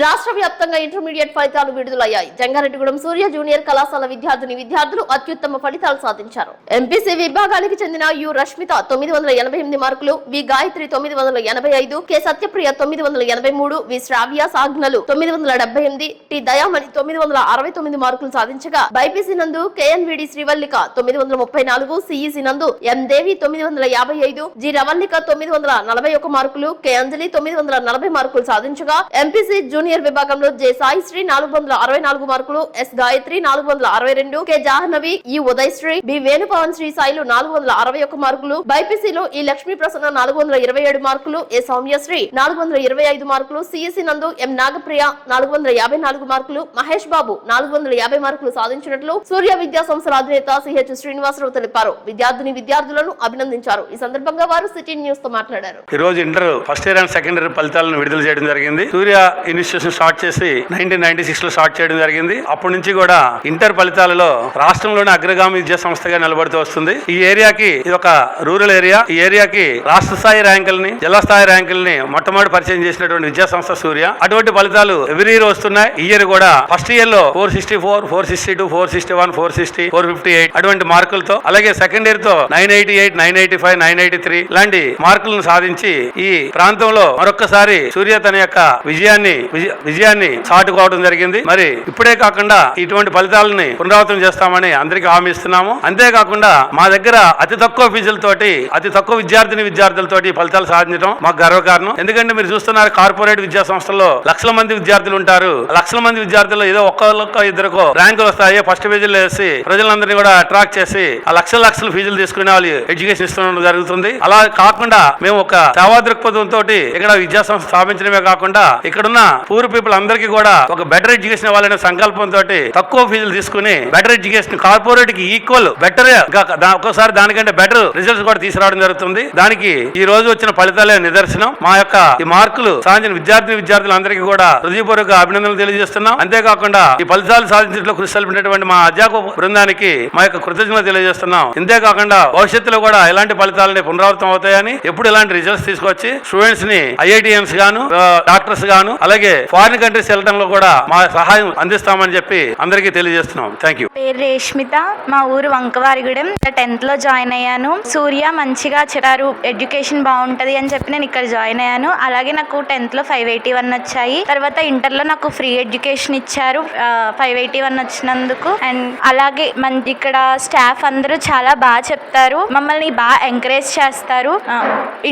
రాష్ట్ర వ్యాప్తంగా ఇంటర్మీడియట్ ఫలితాలు విడుదలయ్యాయి. జంగారెడ్డిగూడెం సూర్య జూనియర్ కళాశాల విద్యార్థిని విద్యార్థులు అత్యుత్తమ ఫలితాలు సాధించారు. ఎంపీసీ విభాగానికి చెందిన యు. రష్మిత తొమ్మిది వందల ఎనభై ఎనిమిది మార్కులు వి. గాయత్రి తొమ్మిది వందల ఎనభై ఐదు కె. సత్యప్రియ తొమ్మిది వందల ఎనభై మూడు వి. శ్రావ్య సాగ్నలు తొమ్మిది వందల డెబ్బై ఎనిమిది టి. దయామణి తొమ్మిది వందల అరవై తొమ్మిది మార్కులు సాధించగా బైపీసీ నందు కేఎన్విడి శ్రీవల్లిక తొమ్మిది వందల ముప్పై నాలుగు సిఈసి నందు ఎం దేవి తొమ్మిది వందల యాభై ఐదు జి. రవల్లిక తొమ్మిది వందల నలభై ఒక మార్కులు కె. అంజలి తొమ్మిది వందల నలభై మార్కులు సాధించగా ఎంపీసీ జూనియర్ విభాగంలో జె సాయిశ్రీ నాలుగు వందల అరవై నాలుగు మార్కులు ఎస్ గాయత్రి నాలుగు వందల అరవై రెండు K Jahnavi E Udayasri B Venupavan Sri Sailu నాలుగు వందల అరవై ఒక్క మార్కులు బైపీసీలో ఈ లక్ష్మీ ప్రసన్న నాలుగు వందల ఇరవై ఏడు మార్కులు ఏ సౌమ్యశ్రీ నాలుగు వందల ఇరవై ఐదు మార్కులు సిఎస్సి నందు ఎం నాగప్రియ నాలుగు వందల యాభై నాలుగు మార్కులు మహేష్ బాబు నాలుగు వందల యాభై మార్కులు సాధించినట్లు సూర్య విద్యా సంస్థల అధినేత సిహెచ్ శ్రీనివాసరావు తెలిపారు. విద్యార్థిని విద్యార్థులను అభినందించారు. ఈ సందర్భంగా వారు సిటీ న్యూస్తో మాట్లాడారు. ఈ రోజు inter first year and second year ఫలితాలను విడుదల చేయడం జరిగింది. సూర్య ఇన్స్టిట్యూషన్ స్టార్ట్ చేసి నైన్టీన్ నైన్టీ సిక్స్లో స్టార్ట్ చేయడం జరిగింది. అప్పటి నుంచి కూడా ఇంటర్ ఫలితాలలో రాష్ట్రంలోనే అగ్రగామి విద్యా సంస్థగా నిలబడుతూ వస్తుంది. ఈ ఏరియాకి ఇది ఒక రూరల్ ఏరియా. ఈ ఏరియాకి రాష్ట్ర స్థాయి ర్యాంకుల్ని జిల్లా స్థాయి ర్యాంకుల్ని మొట్టమొదటి పరిచయం చేసినటువంటి విద్యా సంస్థ సూర్య. అటువంటి ఫలితాలు ఎవ్రీ ఇయర్ వస్తున్నాయి. ఈ ఇయర్ కూడా ఫస్ట్ ఇయర్లో four sixty four four sixty two four sixty one four sixty four fifty eight అటువంటి మార్కులతో అలాగే second ఇయర్తో nine eighty eight nine eighty five nine eighty three ఇలాంటి మార్కులను సాధించి ఈ ప్రాంతంలో మరొక్కసారి సూర్య తన యొక్క విజయాన్ని విజయాన్ని చాటుకోవడం జరిగింది. మరి ఇప్పుడే కాకుండా ఇటువంటి ఫలితాలని పునరావృతం చేస్తామని అందరికీ హామీ ఇస్తున్నాము. అంతేకాకుండా మా దగ్గర అతి తక్కువ ఫీజులతోటి అతి తక్కువ విద్యార్థిని విద్యార్థులతోటి ఫలితాలు సాధించడం మాకు గర్వకారణం. ఎందుకంటే మీరు చూస్తున్నారు కార్పొరేట్ విద్యా సంస్థల్లో లక్షల మంది విద్యార్థులు ఉంటారు. లక్షల మంది విద్యార్థులు ఏదో ఒక్కొక్క ఇద్దరికో ర్యాంకులు వస్తాయి. ఫస్ట్ ఫీజులు వేసి ప్రజలందరినీ కూడా అట్రాక్ట్ చేసి ఆ లక్షల లక్షల ఫీజులు తీసుకునే వాళ్ళు ఎడ్యుకేషన్ ఇస్తున్న జరుగుతుంది. అలా కాకుండా మేము ఒక సేవా దృక్పథంతో ఇక్కడ విద్యా సంస్థ స్థాపించడమే కాకుండా ఇక్కడున్న పూర్ పీపుల్ అందరికీ కూడా ఒక బెటర్ ఎడ్యుకేషన్ ఇవ్వాలనే సంకల్పంతో తక్కువ ఫీజులు తీసుకుని బెటర్ ఎడ్యుకేషన్ కార్పొరేట్కి ఈక్వల్ బెటర్ ఒక్కోసారి దానికంటే బెటర్ రిజల్ట్స్ కూడా తీసుకురావడం జరుగుతుంది. దానికి ఈ రోజు వచ్చిన ఫలితాలే నిదర్శనం. మా యొక్క ఈ మార్కులు సాధించిన విద్యార్థిని విద్యార్థులందరికీ కూడా హృదయపూర్వక అభినందనలు తెలియజేస్తున్నాం. అంతేకాకుండా ఈ ఫలితాలు సాధించడంలో కృషి సల్పినటువంటి మా అధ్యాపక బృందానికి మా యొక్క కృతజ్ఞత తెలియజేస్తున్నాం. ఇంతేకాకుండా భవిష్యత్తులో కూడా ఎలాంటి ఫలితాలని పునరావృతం అవుతాయని ఎప్పుడు ఇలాంటి రిజల్ట్స్ తీసుకొచ్చి స్టూడెంట్స్ని ఐఐటిఎన్స్ గాను డాక్టర్స్ గాను అలాగే ఫారిన్ కంట్రీస్ వెళ్ళడంలో కూడా మా సహాయం అందిస్తామని చెప్పి అందరికీ తెలియజేస్తున్నాం. థ్యాంక్ యూ పేరు రేష్మిత. మా ఊరు వంకవారిగూడెం. టెన్త్లో జాయిన్ అయ్యాను. సూర్య మంచిగా చెప్పారు ఎడ్యుకేషన్ బాగుంటది అని చెప్పి నేను ఇక్కడ జాయిన్ అయ్యాను. అలాగే నాకు టెన్త్లో ఫైవ్ ఎయిటీ వన్ వచ్చాయి. తర్వాత ఇంటర్లో నాకు ఫ్రీ ఎడ్యుకేషన్ ఇచ్చారు. ఫైవ్ ఎయిటీ వన్ వచ్చినందుకు. అండ్ అలాగే మన ఇక్కడ స్టాఫ్ అందరూ చాలా బాగా చెప్తారు. మమ్మల్ని బాగా ఎంకరేజ్ చేస్తారు.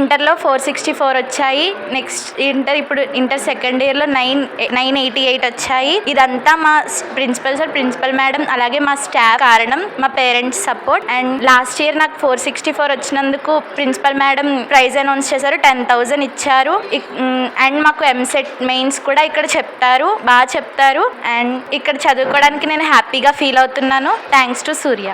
ఇంటర్లో ఫోర్ సిక్స్టీ ఫోర్ వచ్చాయి. నెక్స్ట్ ఇంటర్ ఇప్పుడు ఇంటర్ సెకండ్ ఇయర్లో నైన్ నైన్ ఎయిటీ ఎయిట్ వచ్చాయి. ఇదంతా మా ప్రిన్సిపల్ సార్ ప్రిన్సిపల్ మేడం అలాగే మా స్టాఫ్ కారణం మా parents support. And last year నాకు ఫోర్ సిక్స్టీ ఫోర్ వచ్చినందుకు ప్రిన్సిపల్ మేడం ప్రైజ్ అనౌన్స్ చేశారు టెన్ థౌజండ్ ఇచ్చారు. అండ్ మాకు ఎంసెట్ మెయిన్స్ కూడా ఇక్కడ చెప్తారు బాగా చెప్తారు. అండ్ ఇక్కడ చదువుకోవడానికి నేను హ్యాపీగా ఫీల్ అవుతున్నాను. Thanks to Surya.